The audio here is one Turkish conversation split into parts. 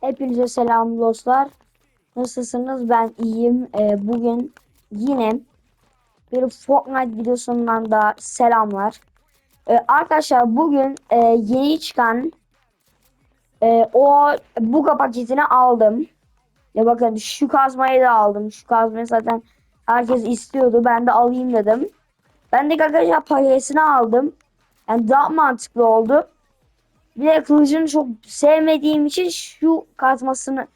Hepinize selam dostlar. Nasılsınız? Ben iyiyim. Ee, bugün yine bir Fortnite videosundan da selamlar. Ee, arkadaşlar bugün e, yeni çıkan e, o buga paketini aldım. Ya bakın şu kazmayı da aldım. Şu kazmayı zaten herkes istiyordu. Ben de alayım dedim. Ben de arkadaşlar paketini aldım. Yani daha mantıklı oldu. De kılıcını çok sevmediğim için şu kazmasını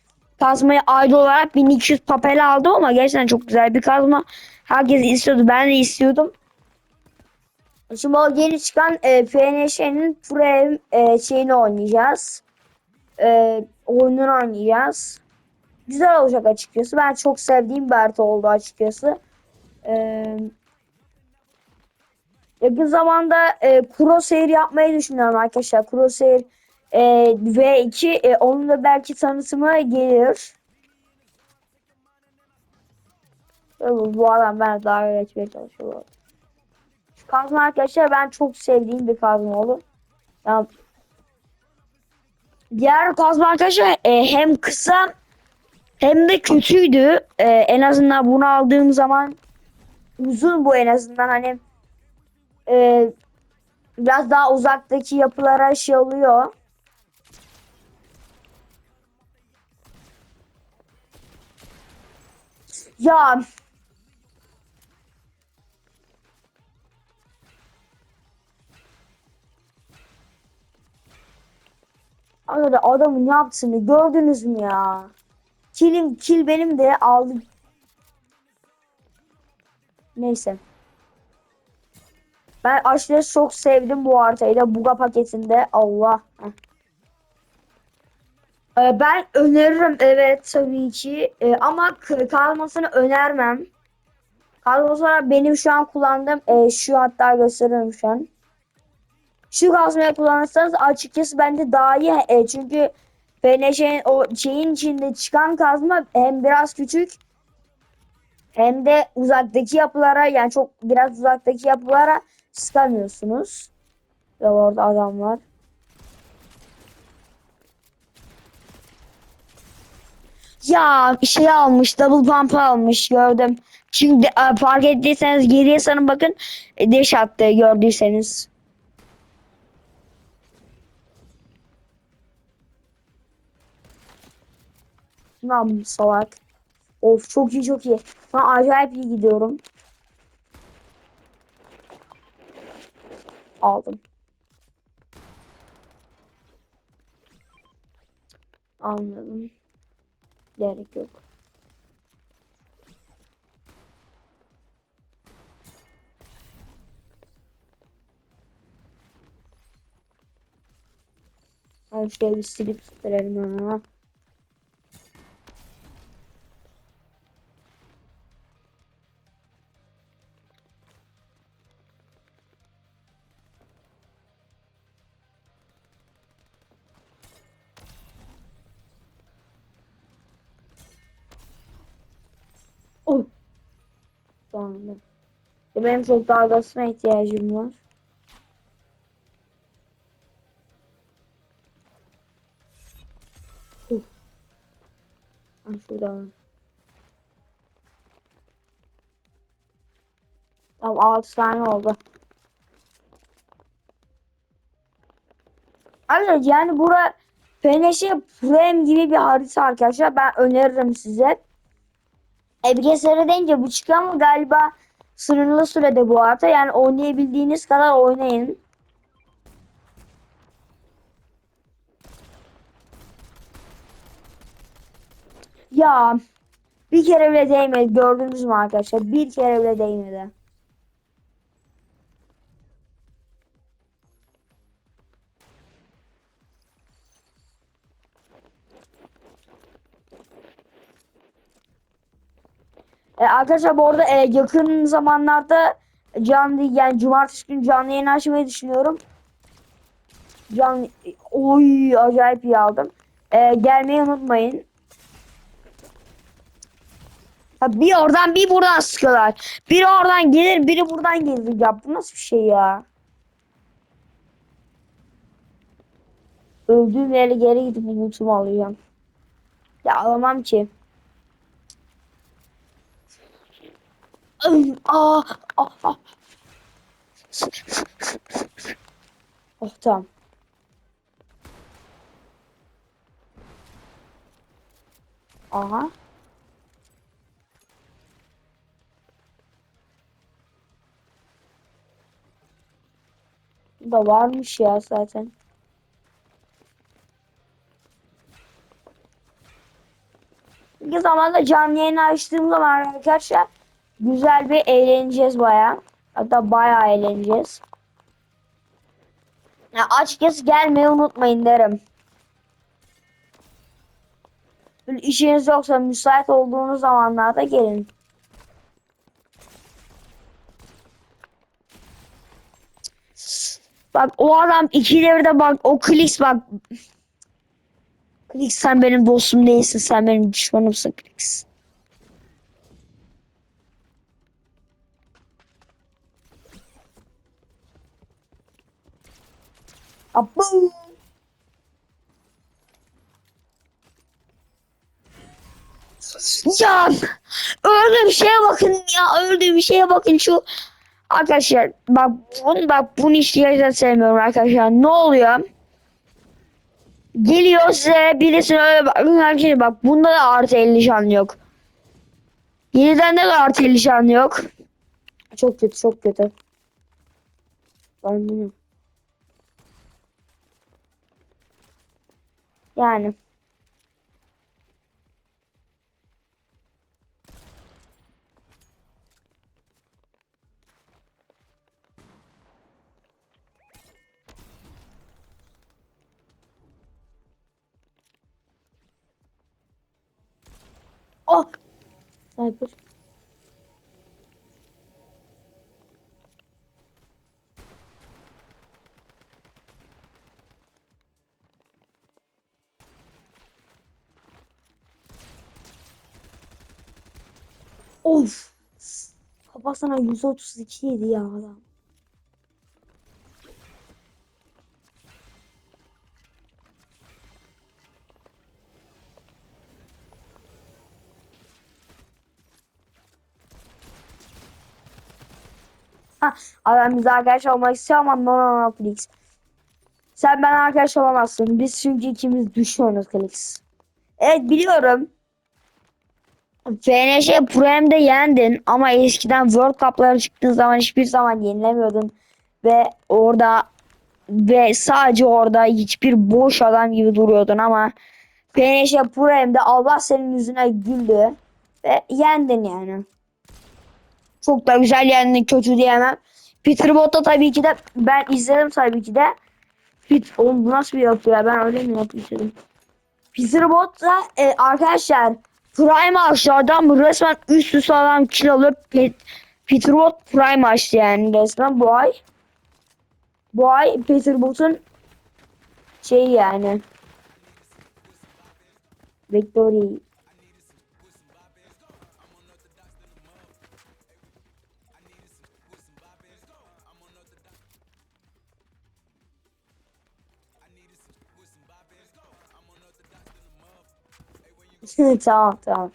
kazmayı ayrı olarak 1200 papel aldım ama gerçekten çok güzel bir kazma. Herkes istiyordu. Ben de istiyordum. Şimdi o yeni çıkan e, FNŞ'nin Prem e, şeyini oynayacağız. E, oyununu oynayacağız. Güzel olacak açıkçası. Ben çok sevdiğim bir harita oldu açıkçası. Eee Yakın zamanda e, Crosshair yapmayı düşünüyorum arkadaşlar. Crosshair e, V2 e, onun da belki tanıtımı gelir. Bu, bu adam ben daha geçmeye çalışıyorum. Şu kazma arkadaşlar ben çok sevdiğim bir kazma olur. Yani, diğer kazma arkadaşlar e, hem kısa hem de kötüydü. E, en azından bunu aldığım zaman uzun bu en azından hani e, biraz daha uzaktaki yapılara şey oluyor. Ya Arkadaşlar adamın yaptığını gördünüz mü ya? Kilim kil benim de aldım. Neyse. Ben aşırı çok sevdim bu haritayı da Buga paketinde. Allah. Ee, ben öneririm evet tabii ki Ee, ama kalmasını önermem. Kalması olarak benim şu an kullandığım e, şu hatta gösteriyorum şu an. Şu kazmayı kullanırsanız açıkçası bence daha iyi E, çünkü PNŞ'nin o şeyin içinde çıkan kazma hem biraz küçük hem de uzaktaki yapılara yani çok biraz uzaktaki yapılara sıkamıyorsunuz. Ve orada adam var. Ya şey almış double pump almış gördüm. Çünkü e, fark ettiyseniz geriye sanın bakın e, deş attı gördüyseniz. Lan salak. Of çok iyi çok iyi. Ben acayip iyi gidiyorum. Aldım. Anladım. Gerek yok. Şöyle bir silip süpürelim ha. Tamam. Benim çok dalgasına ihtiyacım var. Şurada var. Tamam 6 tane oldu. Evet yani bura PNŞ Prime gibi bir harita arkadaşlar. Ben öneririm size. EBGSR deyince bu çıkıyor ama galiba sınırlı sürede bu harita. Yani oynayabildiğiniz kadar oynayın. Ya bir kere bile değmedi. Gördünüz mü arkadaşlar? Bir kere bile değmedi. Arkadaşlar bu arada e, yakın zamanlarda canlı yani cumartesi günü canlı yayın açmayı düşünüyorum. Canlı oy acayip iyi aldım. E, gelmeyi unutmayın. Ha, bir oradan bir buradan sıkıyorlar. Biri oradan gelir biri buradan gelir. Ya bu nasıl bir şey ya? Öldüğüm yere geri gidip umutumu alacağım. Ya alamam ki. Ay, Aa, ah, ah. Oh tamam. Aha. Da varmış ya zaten. Bir zamanda canlı yayın açtığım zaman arkadaşlar güzel bir eğleneceğiz baya. Hatta baya eğleneceğiz. Ya açıkçası gelmeyi unutmayın derim. Böyle işiniz yoksa müsait olduğunuz zamanlarda gelin. Bak o adam ikide de bak o Klix bak. Klix sen benim dostum değilsin sen benim düşmanımsın Klix. Abu. Ya öldüğüm şeye bakın ya öldüğüm şeye bakın şu. Arkadaşlar bak bunu bak bunu hiç gerçekten sevmiyorum arkadaşlar. Ne oluyor? Geliyor size birisine öyle bakın arkadaşlar bak bunda da artı 50 şan yok. Yeniden de artı 50 şan yok. Çok kötü çok kötü. Ben bunu yani Oh! Sniper. Of! Kafasına 132 yedi ya adam. Ha, adam bize arkadaş olmak istiyor ama no no no Felix. Sen ben arkadaş olamazsın. Biz çünkü ikimiz düşmanız Felix. Evet biliyorum. FNŞ Pro'da yendin ama eskiden World Cup'lara çıktığın zaman hiçbir zaman yenilemiyordun. Ve orada ve sadece orada hiçbir boş adam gibi duruyordun ama FNŞ Pro'da Allah senin yüzüne güldü ve yendin yani. Çok da güzel yendin kötü diyemem. Peter Bot'ta tabii ki de ben izledim tabii ki de. Pit, oğlum bu nasıl bir yapı ya ben öyle mi yapmışım? Peter Bot'ta e, arkadaşlar Prime adam resmen üst üste adam kill alıp Pet, Peter Bot Prime açtı yani resmen bu ay. Bu ay Peter Bot'un şey yani. Victory. Tamam tamam.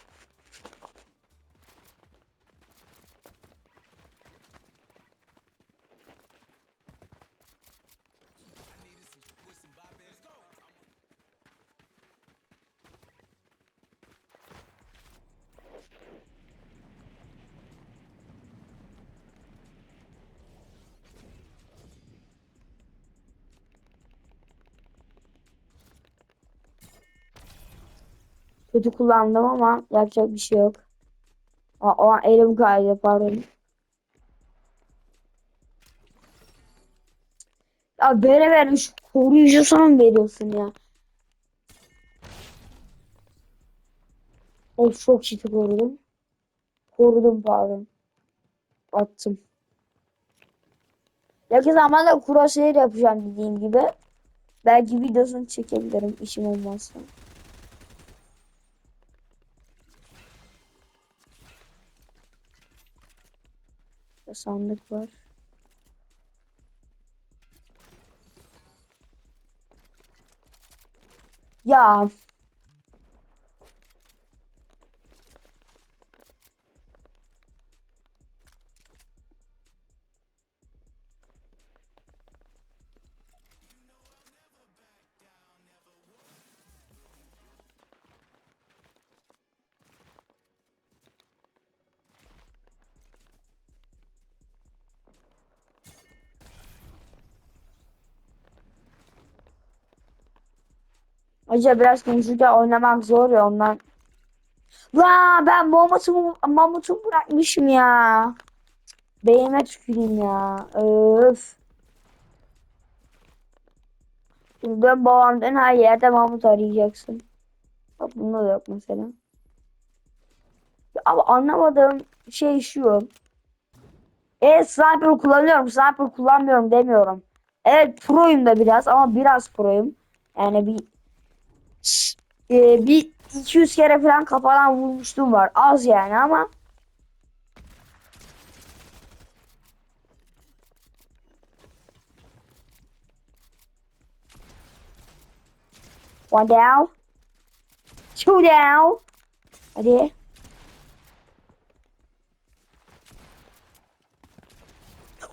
Kötü kullandım ama yapacak bir şey yok. Aa, elim kaydı pardon. Ya böyle vermiş koruyucusunu mu veriyorsun ya? Of çok çiti korudum. Korudum pardon. Attım. Yakın zamanda crosshair yapacağım dediğim gibi. Belki videosunu çekebilirim işim olmazsa. Burada sandık var. Ya Acaba biraz konuşurken oynamak zor ya ondan. La ben mamutumu, mamutumu bırakmışım ya. Beynime tüküreyim ya. Öf. Dön babamdan her yerde mamut arayacaksın. Bak bunda da yok mesela. Ya Abi anlamadığım şey şu. Evet sniper kullanıyorum. Sniper kullanmıyorum demiyorum. Evet proyum da biraz ama biraz proyum. Yani bir e, bir 200 kere falan kafadan vurmuştum var. Az yani ama One down. Two down. Hadi.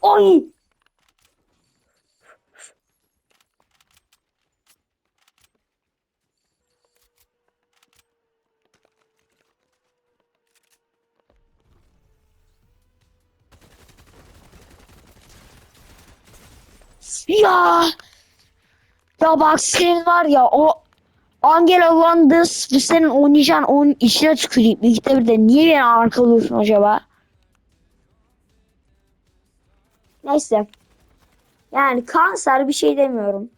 Oy! Ya! Ya bak senin var ya o Angela Landis ve senin oynayacağın onun işine tüküreyim. İlk bir de niye beni arkalıyorsun acaba? Neyse. Yani kanser bir şey demiyorum.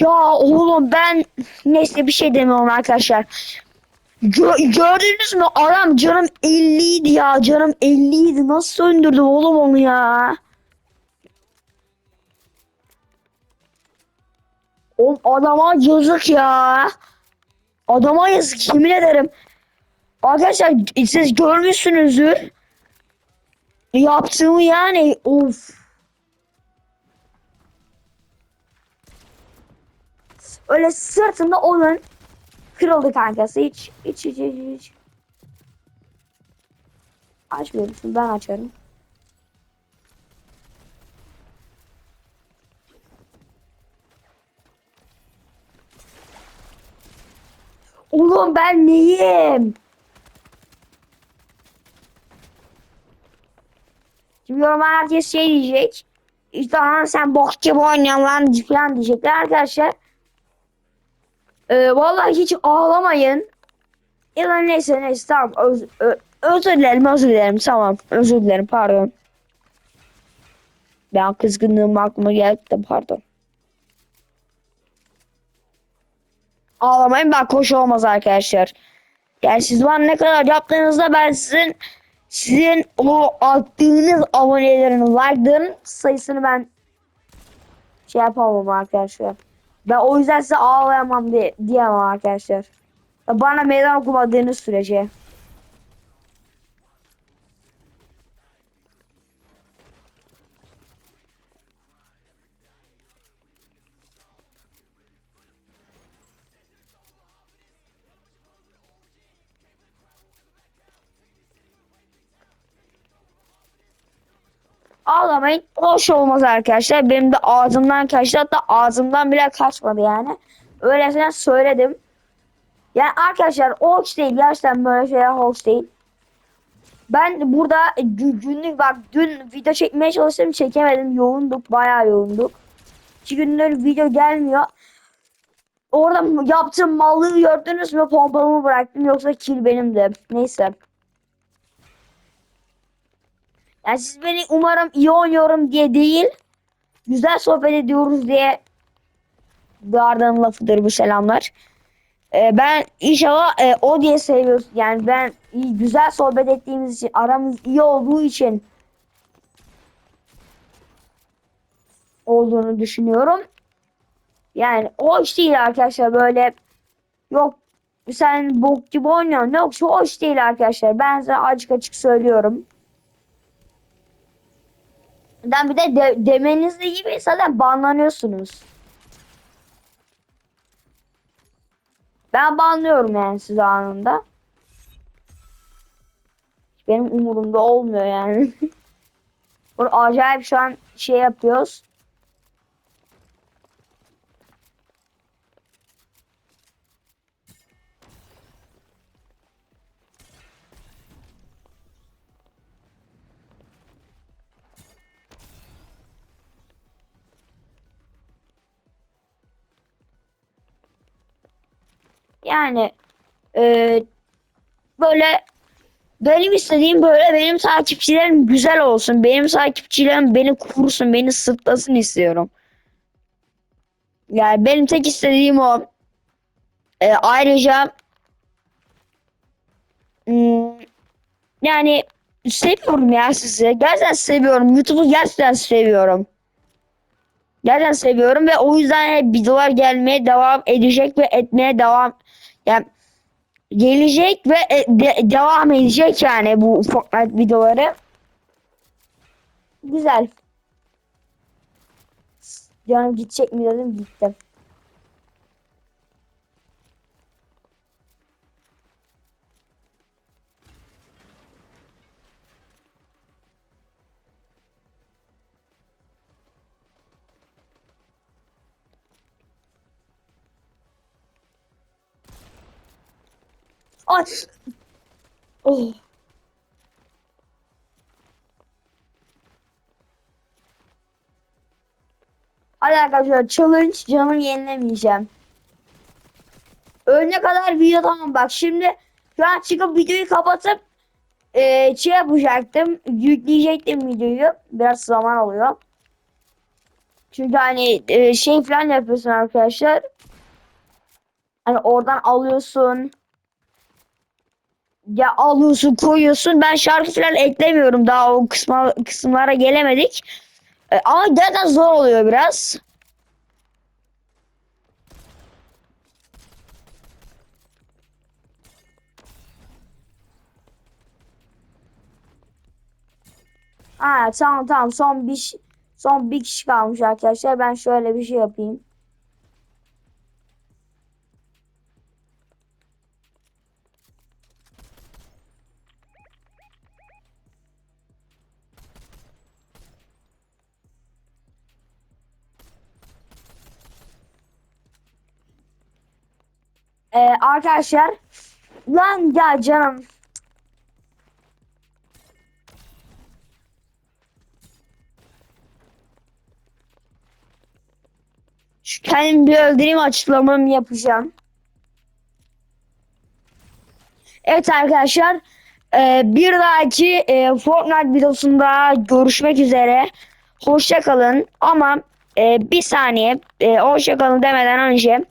Ya oğlum ben neyse bir şey demiyorum arkadaşlar. Gö- gördünüz mü adam canım 50 idi ya canım 50 idi nasıl söndürdüm oğlum onu ya. Oğlum adama yazık ya. Adama yazık yemin ederim. Arkadaşlar siz görmüşsünüzdür. Yaptığımı yani of. Öyle sırtında onun kırıldı kankası. Hiç hiç hiç hiç. hiç. Açmıyorum ben açarım. Oğlum ben neyim? Şimdi yoruma herkes şey diyecek. İşte lan sen bok gibi oynuyorsun lan falan diyecekler arkadaşlar. Ee, vallahi hiç ağlamayın. Ya da neyse neyse tamam öz, ö- özür dilerim özür dilerim tamam özür dilerim pardon. Ben kızgınlığım aklıma geldi de pardon. Ağlamayın bak hoş olmaz arkadaşlar. Yani siz bana ne kadar yaptığınızda ben sizin sizin o attığınız abonelerin, like'ların sayısını ben şey yapamam arkadaşlar. Ben o yüzden size ağlayamam diye, diyemem arkadaşlar. Bana meydan okumadığınız sürece. Ağlamayın. Hoş olmaz arkadaşlar. Benim de ağzımdan kaçtı. Hatta ağzımdan bile kaçmadı yani. Öylesine söyledim. Yani arkadaşlar hoş değil. Gerçekten böyle şeyler hoş değil. Ben burada gü- günlük bak dün video çekmeye çalıştım çekemedim. Yoğunduk. Bayağı yoğunduk. İki gündür video gelmiyor. Orada yaptığım mallığı gördünüz mü? Pompalımı bıraktım. Yoksa kill benimdi. Neyse. Yani siz beni umarım iyi oynuyorum diye değil, güzel sohbet ediyoruz diye Arda'nın lafıdır bu selamlar. Ee, ben inşallah e, o diye seviyoruz. Yani ben iyi, güzel sohbet ettiğimiz için, aramız iyi olduğu için olduğunu düşünüyorum. Yani o iş değil arkadaşlar böyle yok sen bok gibi oynuyorsun. Yok o iş değil arkadaşlar. Ben size açık açık söylüyorum. Ben bir de, de demenizde gibi zaten banlanıyorsunuz. Ben banlıyorum yani sizi anında. Benim umurumda olmuyor yani. Bunu acayip şu an şey yapıyoruz. Yani e, böyle benim istediğim böyle benim takipçilerim güzel olsun. Benim takipçilerim beni kursun, beni sırtlasın istiyorum. Yani benim tek istediğim o. E, ayrıca hmm, yani seviyorum ya sizi. Gerçekten seviyorum. YouTube'u gerçekten seviyorum. Gerçekten seviyorum ve o yüzden videolar gelmeye devam edecek ve etmeye devam yani gelecek ve e, de- devam edecek yani bu Fortnite videoları. Güzel. Canım gidecek mi dedim gitti. Ay. Oh. Hadi arkadaşlar challenge canım yenilemeyeceğim. Ölene kadar video tamam bak şimdi şu an çıkıp videoyu kapatıp eee şey yapacaktım yükleyecektim videoyu biraz zaman alıyor. Çünkü hani eee, şey falan yapıyorsun arkadaşlar. Hani oradan alıyorsun. Ya alıyorsun koyuyorsun. Ben şarkı falan eklemiyorum. Daha o kısma, kısımlara gelemedik. E, ama gerçekten zor oluyor biraz. Ha tamam tamam son bir son bir kişi kalmış arkadaşlar. Ben şöyle bir şey yapayım. Ee, arkadaşlar lan ya canım şu kendimi bir öldüreyim açıklamamı yapacağım. Evet arkadaşlar e, bir dahaki e, Fortnite videosunda görüşmek üzere. Hoşça kalın ama e, bir saniye e, hoşça kalın demeden önce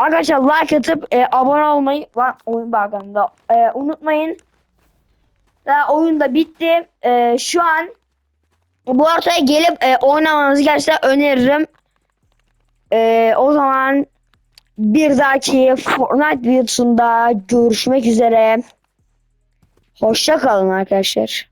arkadaşlar like atıp e, abone olmayı lan oyun bağlamında e, unutmayın. Daha oyun da bitti. E, şu an bu ortaya gelip e, oynamanızı gerçekten öneririm. E, o zaman bir dahaki Fortnite videosunda görüşmek üzere. Hoşça kalın arkadaşlar.